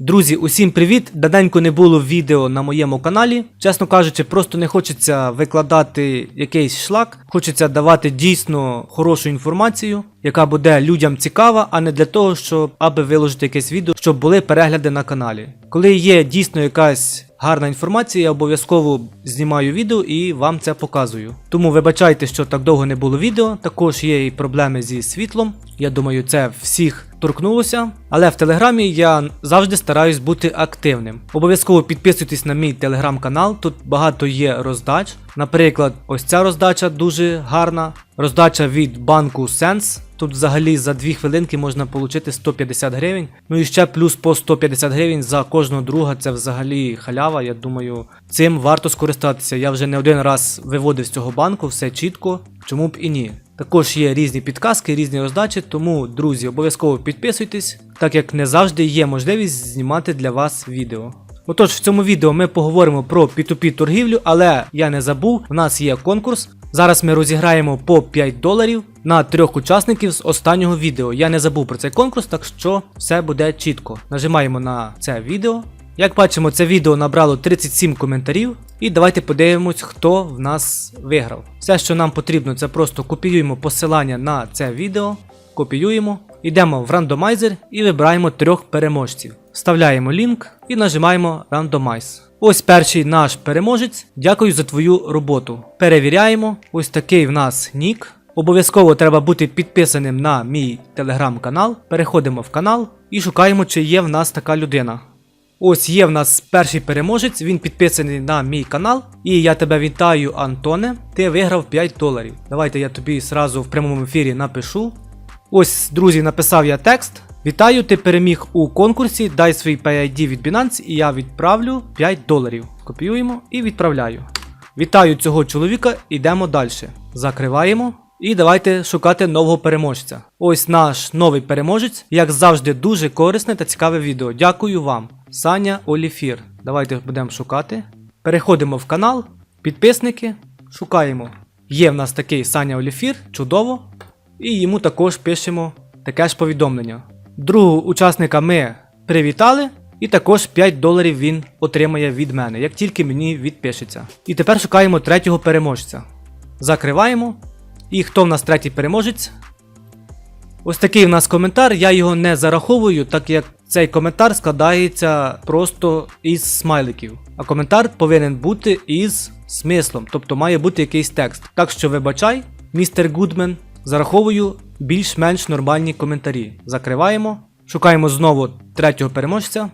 Друзі, усім привіт! Давненько не було відео на моєму каналі. Чесно кажучи, просто не хочеться викладати якийсь шлак. Хочеться давати дійсно хорошу інформацію, яка буде людям цікава, а не для того, щоб аби виложити якесь відео, щоб були перегляди на каналі. Коли є дійсно якась гарна інформація, я обов'язково знімаю відео і вам це показую. Тому вибачайте, що так довго не було відео. Також є і проблеми зі світлом. Я думаю, це всіх торкнулося. Але в телеграмі я завжди стараюсь бути активним. Обов'язково підписуйтесь на мій телеграм-канал, тут багато є роздач. Наприклад, ось ця роздача дуже гарна. Роздача від банку Sense. Тут взагалі за 2 хвилинки можна отримати 150 гривень. Ну і ще плюс по 150 гривень за кожного друга. Це взагалі халява. Я думаю, цим варто скористатися. Я вже не один раз виводив з цього банку, все чітко. Чому б і ні. Також є різні підказки, різні роздачі, тому, друзі, обов'язково підписуйтесь, так як не завжди є можливість знімати для вас відео. Отож, в цьому відео ми поговоримо про P2P торгівлю, але я не забув, в нас є конкурс. Зараз ми розіграємо по 5 доларів на трьох учасників з останнього відео. Я не забув про цей конкурс, так що все буде чітко. Нажимаємо на це відео. Як бачимо, це відео набрало 37 коментарів. І давайте подивимось, хто в нас виграв. Все, що нам потрібно, це просто копіюємо посилання на це відео, копіюємо, йдемо в рандомайзер і вибираємо трьох переможців. Вставляємо лінк і нажимаємо Randomize. Ось перший наш переможець. Дякую за твою роботу. Перевіряємо. Ось такий в нас нік. Обов'язково треба бути підписаним на мій телеграм-канал. Переходимо в канал і шукаємо, чи є в нас така людина. Ось є в нас перший переможець, він підписаний на мій канал. І я тебе вітаю, Антоне. Ти виграв 5 доларів. Давайте я тобі сразу в прямому ефірі напишу. Ось, друзі, написав я текст. Вітаю, ти переміг у конкурсі. Дай свій PayID від Binance і я відправлю 5 доларів. Копіюємо і відправляю. Вітаю цього чоловіка, ідемо далі. Закриваємо. І давайте шукати нового переможця. Ось наш новий переможець, як завжди, дуже корисне та цікаве відео. Дякую вам. Саня Оліфір. Давайте будемо шукати. Переходимо в канал, підписники, шукаємо. Є в нас такий Саня Оліфір, чудово. І йому також пишемо таке ж повідомлення. Другого учасника ми привітали, і також 5 доларів він отримає від мене, як тільки мені відпишеться. І тепер шукаємо третього переможця. Закриваємо. І хто в нас третій переможець? Ось такий в нас коментар. Я його не зараховую, так як цей коментар складається просто із смайликів. А коментар повинен бути із смислом, тобто має бути якийсь текст. Так що вибачай, містер Гудмен, зараховую більш-менш нормальні коментарі. Закриваємо. Шукаємо знову третього переможця.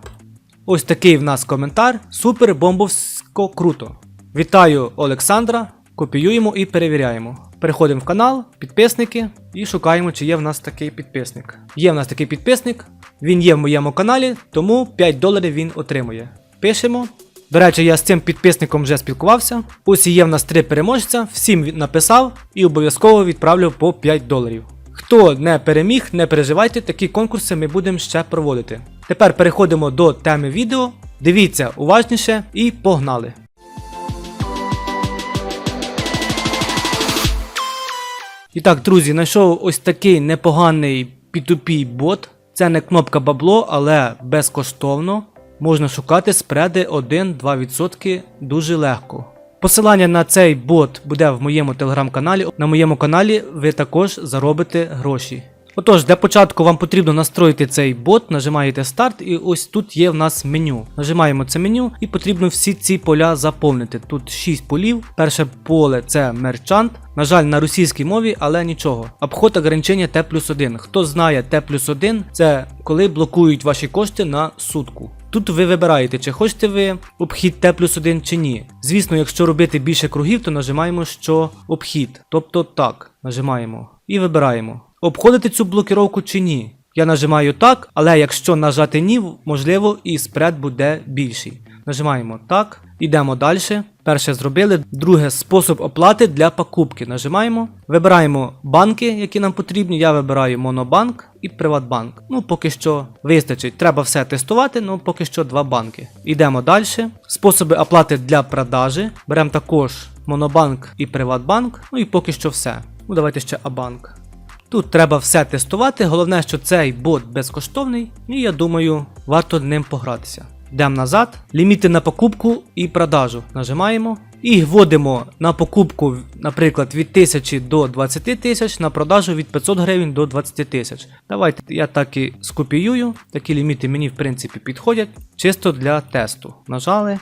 Ось такий в нас коментар. Супер бомбовсько круто. Вітаю Олександра. Копіюємо і перевіряємо. Переходимо в канал, підписники і шукаємо, чи є в нас такий підписник. Є в нас такий підписник, він є в моєму каналі, тому 5 доларів він отримує. Пишемо. До речі, я з цим підписником вже спілкувався. Ось є в нас три переможця, всім написав і обов'язково відправлю по 5 доларів. Хто не переміг, не переживайте, такі конкурси ми будемо ще проводити. Тепер переходимо до теми відео. Дивіться уважніше і погнали! І так, друзі, знайшов ось такий непоганий P2P бот. Це не кнопка бабло, але безкоштовно. Можна шукати спреди 1-2% дуже легко. Посилання на цей бот буде в моєму телеграм-каналі. На моєму каналі ви також заробите гроші. Отож, для початку вам потрібно настроїти цей бот, нажимаєте старт, і ось тут є в нас меню. Нажимаємо це меню і потрібно всі ці поля заповнити. Тут 6 полів. Перше поле це мерчант. На жаль, на російській мові, але нічого. Обход ограничення Т плюс 1. Хто знає Т плюс 1, це коли блокують ваші кошти на сутку. Тут ви вибираєте, чи хочете ви обхід Т плюс 1 чи ні. Звісно, якщо робити більше кругів, то нажимаємо, що обхід. Тобто так, нажимаємо і вибираємо. Обходити цю блокіровку чи ні. Я нажимаю так, але якщо нажати ні, можливо і спред буде більший. Нажимаємо так, йдемо далі. Перше зробили. Друге спосіб оплати для покупки. Нажимаємо. Вибираємо банки, які нам потрібні. Я вибираю Монобанк і Приватбанк. Ну, поки що вистачить. Треба все тестувати, ну поки що два банки. Йдемо далі. Способи оплати для продажі. Беремо також Монобанк і Приватбанк. Ну і поки що все. Ну давайте ще Абанк. Тут треба все тестувати. Головне, що цей бот безкоштовний, і я думаю, варто ним погратися. Йдемо назад, ліміти на покупку і продажу. Нажимаємо і вводимо на покупку, наприклад, від 1000 до 20 тисяч, на продажу від 500 гривень до 20 тисяч. Давайте я так і скопіюю. Такі ліміти мені в принципі підходять. Чисто для тесту. Нажали.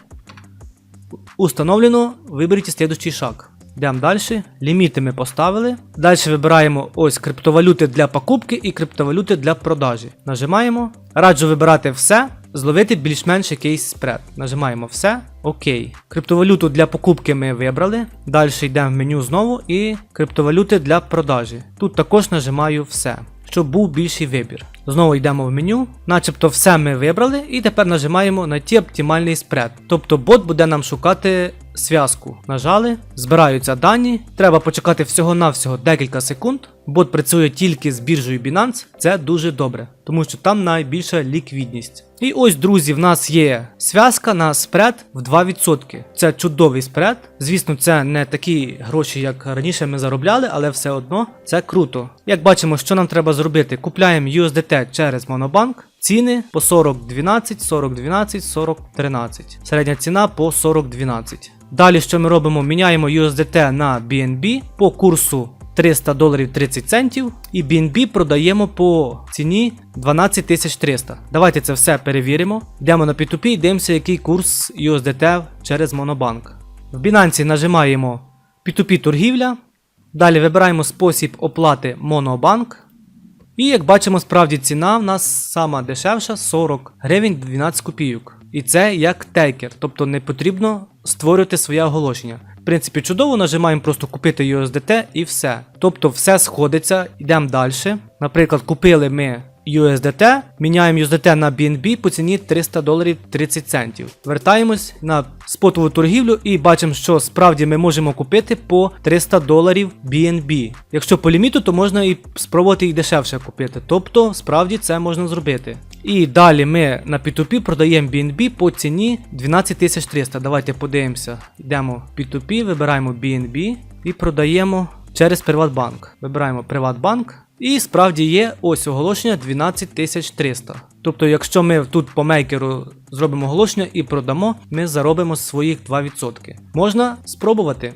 Установлено. Виберіть слідущий шаг. Йдемо далі. Ліміти ми поставили. Далі вибираємо ось криптовалюти для покупки і криптовалюти для продажі. Нажимаємо. Раджу вибирати все, зловити більш-менш якийсь спред. Нажимаємо все. Окей. Криптовалюту для покупки ми вибрали. Далі йдемо в меню знову і криптовалюти для продажі. Тут також нажимаю все, щоб був більший вибір. Знову йдемо в меню, начебто все ми вибрали, і тепер нажимаємо знайти оптимальний спред. Тобто бот буде нам шукати зв'язку. Нажали, збираються дані. Треба почекати всього-навсього декілька секунд. Бот працює тільки з біржею Binance, це дуже добре, тому що там найбільша ліквідність. І ось, друзі, в нас є зв'язка на спред в 2%. Це чудовий спред. Звісно, це не такі гроші, як раніше ми заробляли, але все одно це круто. Як бачимо, що нам треба зробити, купляємо USDT через Monobank. Ціни по 40.12, 40.12, 40.13. Середня ціна по 40.12. Далі, що ми робимо? Міняємо USDT на BNB по курсу 300 доларів 30 центів. І BNB продаємо по ціні 12300. Давайте це все перевіримо. Йдемо на P2P і дивимося, який курс USDT через Monobank. В Binance нажимаємо P2P торгівля. Далі вибираємо спосіб оплати Monobank. І як бачимо, справді ціна в нас сама дешевша 40 гривень 12 копійок. І це як тейкер, тобто не потрібно створювати своє оголошення. В принципі, чудово, нажимаємо просто купити USDT і все. Тобто все сходиться, йдемо далі. Наприклад, купили ми USDT, міняємо USDT на BNB по ціні 300 доларів 30 центів. Вертаємось на спотову торгівлю і бачимо, що справді ми можемо купити по 300 доларів BNB. Якщо по ліміту, то можна і спробувати і дешевше купити. Тобто, справді це можна зробити. І далі ми на P2P продаємо BNB по ціні 12300. Давайте подивимося. Йдемо в P2P, вибираємо BNB і продаємо через Приватбанк. Вибираємо Приватбанк. І справді є ось оголошення 12300. Тобто, якщо ми тут по мейкеру зробимо оголошення і продамо, ми заробимо своїх 2%. Можна спробувати.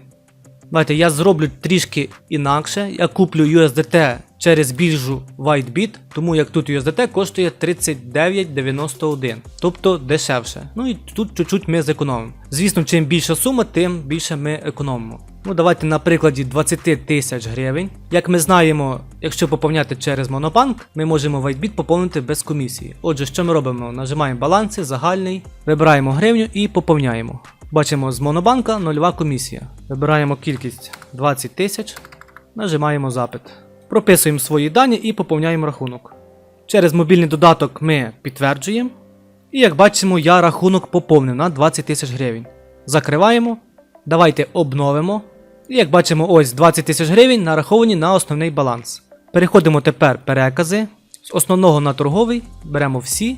Давайте я зроблю трішки інакше. Я куплю USDT через біржу WhiteBit, тому як тут USDT коштує 39,91, тобто дешевше. Ну і тут чуть-чуть ми зекономимо. Звісно, чим більша сума, тим більше ми економимо. Ну, давайте на прикладі 20 тисяч гривень. Як ми знаємо, якщо поповняти через Monobank, ми можемо WhiteBit поповнити без комісії. Отже, що ми робимо? Нажимаємо баланси, загальний, вибираємо гривню і поповняємо. Бачимо з Монобанка нульова комісія. Вибираємо кількість 20 тисяч, нажимаємо запит. Прописуємо свої дані і поповняємо рахунок. Через мобільний додаток ми підтверджуємо. І як бачимо, я рахунок поповнив на 20 тисяч гривень. Закриваємо. Давайте обновимо. Як бачимо, ось 20 тисяч гривень нараховані на основний баланс. Переходимо тепер перекази. З основного на торговий беремо всі,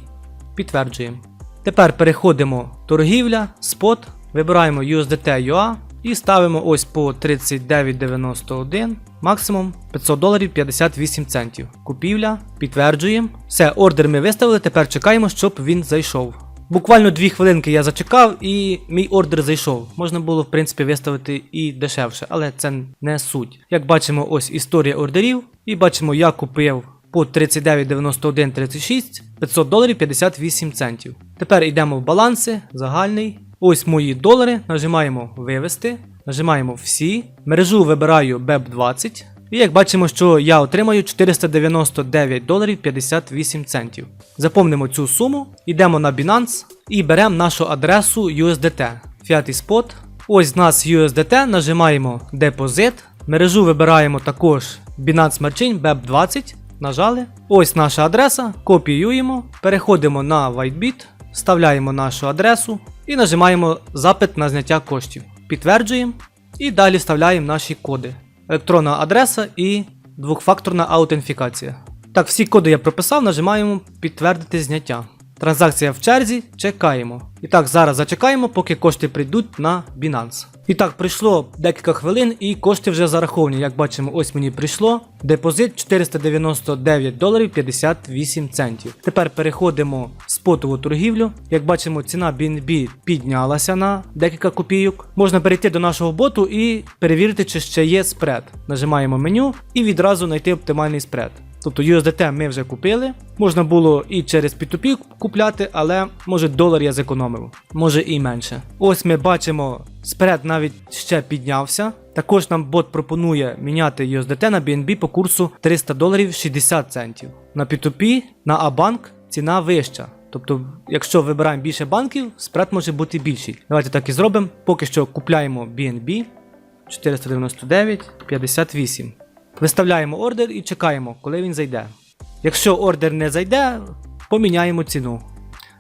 підтверджуємо. Тепер переходимо торгівля, спот, вибираємо USDT UA і ставимо ось по 39,91, максимум 500 доларів 58 центів. Купівля, підтверджуємо. Все, ордер ми виставили, тепер чекаємо, щоб він зайшов. Буквально 2 хвилинки я зачекав і мій ордер зайшов. Можна було, в принципі, виставити і дешевше, але це не суть. Як бачимо, ось історія ордерів, і бачимо, я купив по 39,91,36 500 доларів 58 центів. Тепер йдемо в баланси, загальний. Ось мої долари. Нажимаємо вивести, нажимаємо всі. Мережу вибираю BEP20. І як бачимо, що я отримаю 499 доларів 58 центів. Заповнимо цю суму, йдемо на Binance і беремо нашу адресу USDT. Fiat Spot. Ось в нас USDT, нажимаємо Депозит. Мережу вибираємо також Binance Merchant BEP20. Нажали. Ось наша адреса, копіюємо, переходимо на WhiteBit, вставляємо нашу адресу і нажимаємо запит на зняття коштів. Підтверджуємо і далі вставляємо наші коди. Електронна адреса і двохфакторна аутентифікація. Так, всі коди я прописав, нажимаємо підтвердити зняття. Транзакція в черзі, чекаємо. І так, зараз зачекаємо, поки кошти прийдуть на Binance. І так, прийшло декілька хвилин і кошти вже зараховані. Як бачимо, ось мені прийшло. Депозит 499 доларів 58 центів. Тепер переходимо в спотову торгівлю. Як бачимо, ціна BNB піднялася на декілька копійок. Можна перейти до нашого боту і перевірити, чи ще є спред. Нажимаємо меню і відразу знайти оптимальний спред. Тобто USDT ми вже купили. Можна було і через P2P купляти, але може долар я зекономив, може і менше. Ось ми бачимо, спред навіть ще піднявся. Також нам бот пропонує міняти USDT на BNB по курсу 300 доларів 60 центів. На P2P, на A-Bank ціна вища. Тобто, якщо вибираємо більше банків, спред може бути більший. Давайте так і зробимо. Поки що купляємо BNB 499,58. Виставляємо ордер і чекаємо, коли він зайде. Якщо ордер не зайде, поміняємо ціну.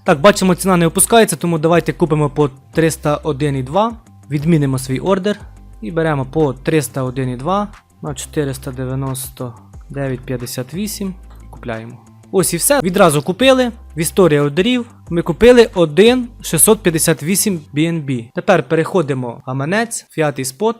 Так, бачимо, ціна не опускається, тому давайте купимо по 301,2, відмінимо свій ордер і беремо по 301,2 на 499,58. Купляємо. Ось і все. Відразу купили. В історії ордерів ми купили 1,658 BNB. Тепер переходимо в гаманець, Fiat Spot,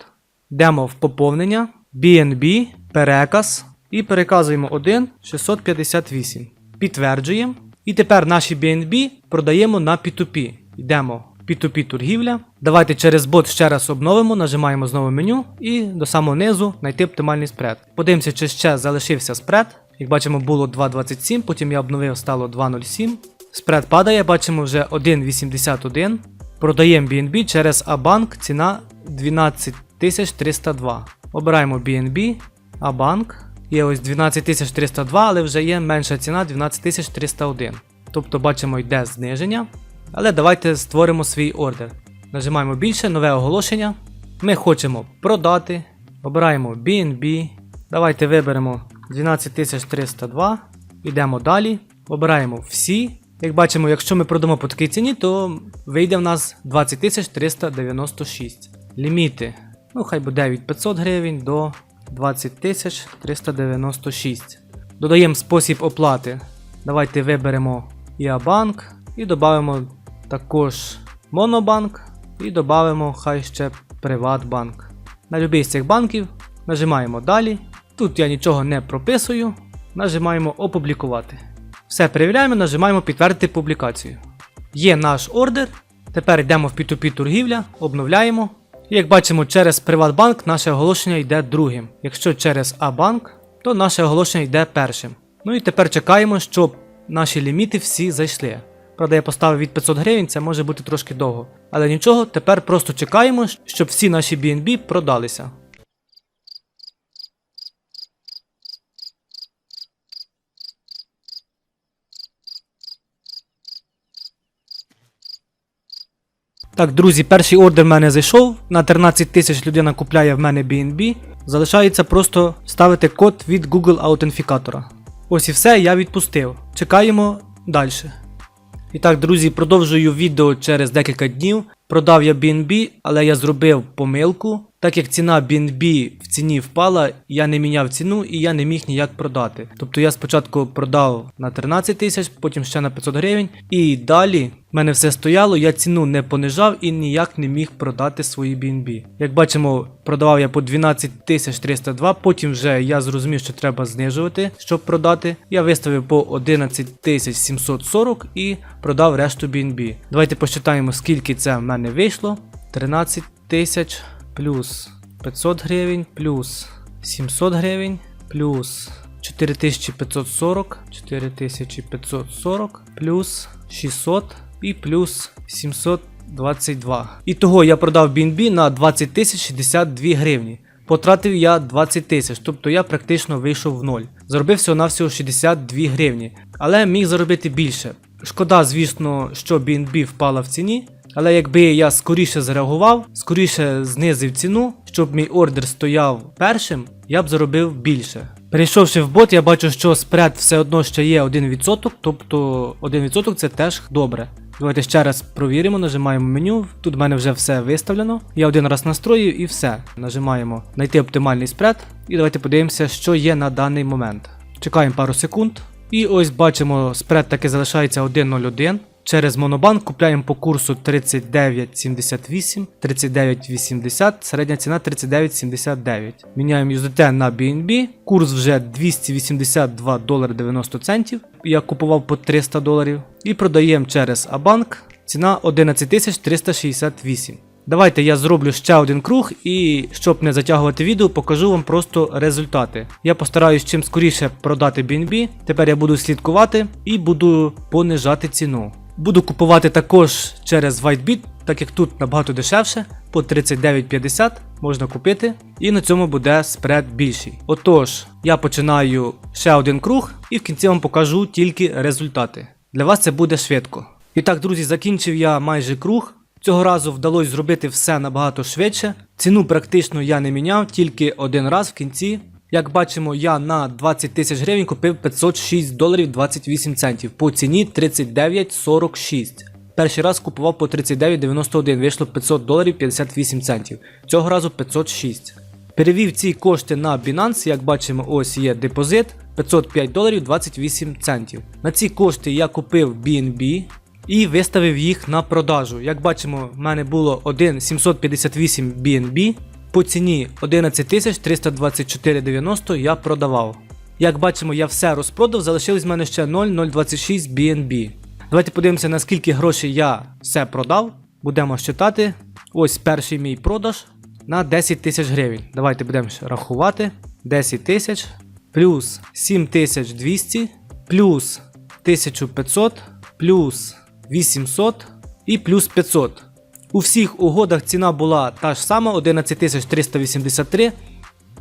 йдемо в поповнення, BNB, переказ і переказуємо 1,658. Підтверджуємо. І тепер наші BNB продаємо на P2P. Йдемо в P2P торгівля. Давайте через бот ще раз обновимо, нажимаємо знову меню і до самого низу знайти оптимальний спред. Подивимося, чи ще залишився спред. Як бачимо, було 2.27, потім я обновив, стало 2.07. Спред падає, бачимо вже 1.81. Продаємо BNB через A-Bank, ціна 12302. Обираємо BNB, A-Bank. Є ось 12302, але вже є менша ціна 12301. Тобто бачимо, йде зниження. Але давайте створимо свій ордер. Нажимаємо більше, нове оголошення. Ми хочемо продати. Обираємо BNB. Давайте виберемо 12302. Йдемо далі. Обираємо всі. Як бачимо, якщо ми продамо по такій ціні, то вийде в нас 20396. Ліміти. Ну, хай буде від 500 гривень до 20396. Додаємо спосіб оплати. Давайте виберемо IABank і додамо також Monobank і додамо хай ще Приватбанк. На будь-який з цих банків нажимаємо далі. Тут я нічого не прописую. Нажимаємо опублікувати. Все перевіряємо, нажимаємо підтвердити публікацію. Є наш ордер. Тепер йдемо в P2P торгівля, обновляємо. Як бачимо, через Приватбанк наше оголошення йде другим. Якщо через А-банк, то наше оголошення йде першим. Ну і тепер чекаємо, щоб наші ліміти всі зайшли. Правда, я поставив від 500 гривень, це може бути трошки довго. Але нічого, тепер просто чекаємо, щоб всі наші BNB продалися. Так, друзі, перший ордер в мене зайшов. На 13 тисяч людина купляє в мене BNB. Залишається просто ставити код від Google аутентифікатора. Ось і все, я відпустив. Чекаємо далі. І так, друзі, продовжую відео через декілька днів. Продав я BNB, але я зробив помилку. Так як ціна BNB в ціні впала, я не міняв ціну і я не міг ніяк продати. Тобто я спочатку продав на 13 тисяч, потім ще на 500 гривень. І далі в мене все стояло, я ціну не понижав і ніяк не міг продати свої BNB. Як бачимо, продавав я по 12 тисяч 302, потім вже я зрозумів, що треба знижувати, щоб продати. Я виставив по 11 тисяч 740 і продав решту BNB. Давайте посчитаємо, скільки це в мене вийшло. 13 тисяч плюс 500 гривень, плюс 700 гривень, плюс 4540, 4540, плюс 600 і плюс 722. І того я продав BNB на 20 тисяч 62 гривні. Потратив я 20 тисяч, тобто я практично вийшов в ноль. Заробив всього на всього 62 гривні, але міг заробити більше. Шкода, звісно, що BNB впала в ціні. Але якби я скоріше зреагував, скоріше знизив ціну, щоб мій ордер стояв першим, я б заробив більше. Перейшовши в бот, я бачу, що спред все одно ще є 1%, тобто 1% це теж добре. Давайте ще раз провіримо, нажимаємо меню. Тут в мене вже все виставлено. Я один раз настроїв і все. Нажимаємо знайти оптимальний спред. І давайте подивимося, що є на даний момент. Чекаємо пару секунд. І ось бачимо, спред таки залишається 1.01. Через монобанк купляємо по курсу 39.78, 39.80, середня ціна 39.79. Міняємо USDT на BNB, курс вже 282 долари 90 центів. Я купував по 300 доларів. І продаємо через Абанк. Ціна 11368. Давайте я зроблю ще один круг і щоб не затягувати відео, покажу вам просто результати. Я постараюсь чим скоріше продати BNB. Тепер я буду слідкувати і буду понижати ціну. Буду купувати також через WhiteBit, так як тут набагато дешевше, по 39,50 можна купити, і на цьому буде спред більший. Отож, я починаю ще один круг і в кінці вам покажу тільки результати. Для вас це буде швидко. І так, друзі, закінчив я майже круг. Цього разу вдалося зробити все набагато швидше. Ціну практично я не міняв, тільки один раз в кінці. Як бачимо, я на 20 тисяч гривень купив 506 доларів 28 центів по ціні 39,46. Перший раз купував по 39,91, вийшло 500 доларів 58 центів. Цього разу 506. Перевів ці кошти на Binance, як бачимо, ось є депозит 505 доларів 28 центів. На ці кошти я купив BNB і виставив їх на продажу. Як бачимо, в мене було 1,758 BNB. По ціні 11324,90 я продавав. Як бачимо, я все розпродав, залишилось в мене ще 0,026 BNB. Давайте подивимося, наскільки грошей я все продав. Будемо считати. Ось перший мій продаж на 10 тисяч гривень. Давайте будемо рахувати. 10 тисяч плюс 7200 плюс 1500 плюс 800 і плюс 500. У всіх угодах ціна була та ж сама 11383.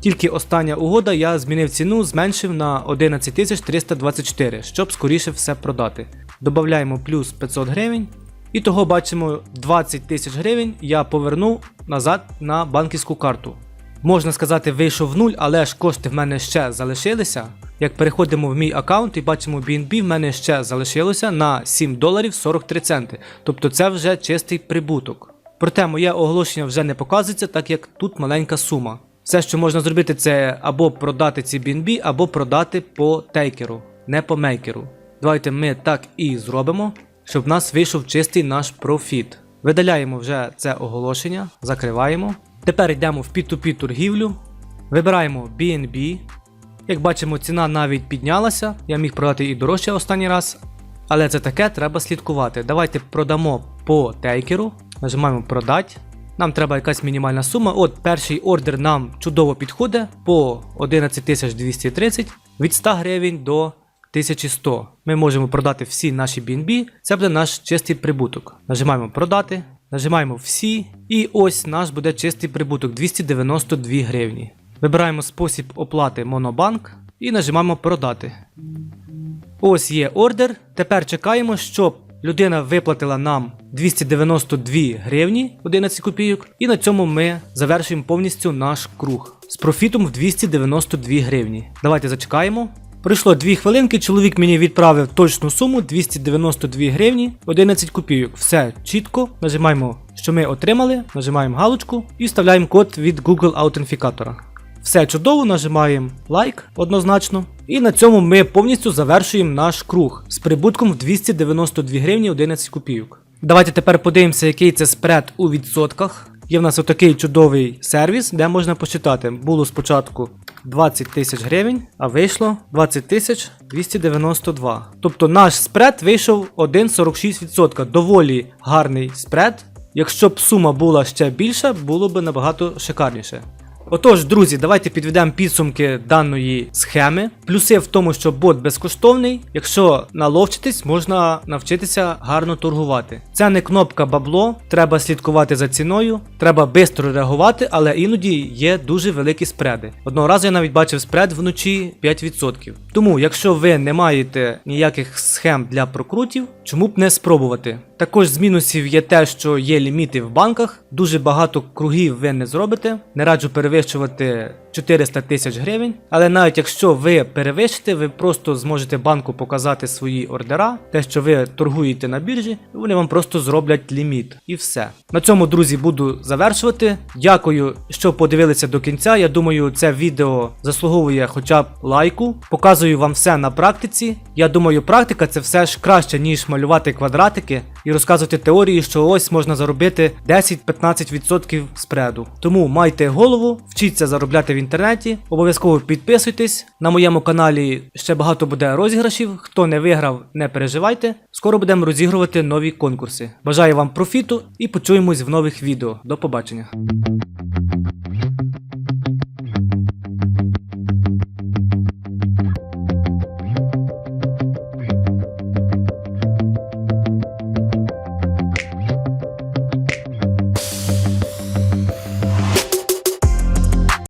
Тільки остання угода я змінив ціну, зменшив на 11324, щоб скоріше все продати. Добавляємо плюс 500 гривень. І того бачимо 20 тисяч гривень я повернув назад на банківську карту. Можна сказати, вийшов в нуль, але ж кошти в мене ще залишилися. Як переходимо в мій аккаунт і бачимо BNB, в мене ще залишилося на 7 доларів 43 центи. Тобто це вже чистий прибуток. Проте моє оголошення вже не показується, так як тут маленька сума. Все, що можна зробити, це або продати ці BNB, або продати по тейкеру, не по мейкеру. Давайте ми так і зробимо, щоб в нас вийшов чистий наш профіт. Видаляємо вже це оголошення, закриваємо. Тепер йдемо в P2P торгівлю, вибираємо BNB. Як бачимо, ціна навіть піднялася. Я міг продати і дорожче останній раз. Але це таке треба слідкувати. Давайте продамо по тейкеру. Нажимаємо продати. Нам треба якась мінімальна сума. От перший ордер нам чудово підходить по 11230 від 100 гривень до 1100. Ми можемо продати всі наші BNB. Це буде наш чистий прибуток. Нажимаємо продати, нажимаємо всі. І ось наш буде чистий прибуток 292 гривні. Вибираємо спосіб оплати Монобанк і нажимаємо продати. Ось є ордер. Тепер чекаємо, щоб людина виплатила нам 292 гривні 11 копійок. І на цьому ми завершуємо повністю наш круг з профітом в 292 гривні. Давайте зачекаємо. Пройшло 2 хвилинки, чоловік мені відправив точну суму 292 гривні 11 копійок. Все чітко. Нажимаємо, що ми отримали, нажимаємо галочку і вставляємо код від Google аутентифікатора. Все чудово, нажимаємо лайк однозначно. І на цьому ми повністю завершуємо наш круг з прибутком в 292 гривні 11 копійок. Давайте тепер подивимося, який це спред у відсотках. Є в нас отакий чудовий сервіс, де можна посчитати. Було спочатку 20 тисяч гривень, а вийшло 20 тисяч 292. Тобто наш спред вийшов 1,46%. Доволі гарний спред. Якщо б сума була ще більша, було б набагато шикарніше. Отож, друзі, давайте підведемо підсумки даної схеми. Плюси в тому, що бот безкоштовний. Якщо наловчитись, можна навчитися гарно торгувати. Це не кнопка бабло, треба слідкувати за ціною, треба швидко реагувати, але іноді є дуже великі спреди. Одного разу я навіть бачив спред вночі 5%. Тому, якщо ви не маєте ніяких схем для прокрутів, чому б не спробувати? Також з мінусів є те, що є ліміти в банках, дуже багато кругів ви не зробите. Не раджу перевищувати 400 тисяч гривень. Але навіть якщо ви перевищите, ви просто зможете банку показати свої ордера, те, що ви торгуєте на біржі, вони вам просто зроблять ліміт. І все. На цьому, друзі, буду завершувати. Дякую, що подивилися до кінця. Я думаю, це відео заслуговує хоча б лайку. Показую вам все на практиці. Я думаю, практика це все ж краще, ніж малювати квадратики і розказувати теорії, що ось можна заробити 10-15% спреду. Тому майте голову, вчіться заробляти в інтернеті, обов'язково підписуйтесь. На моєму каналі ще багато буде розіграшів. Хто не виграв, не переживайте. Скоро будемо розігрувати нові конкурси. Бажаю вам профіту і почуємось в нових відео. До побачення.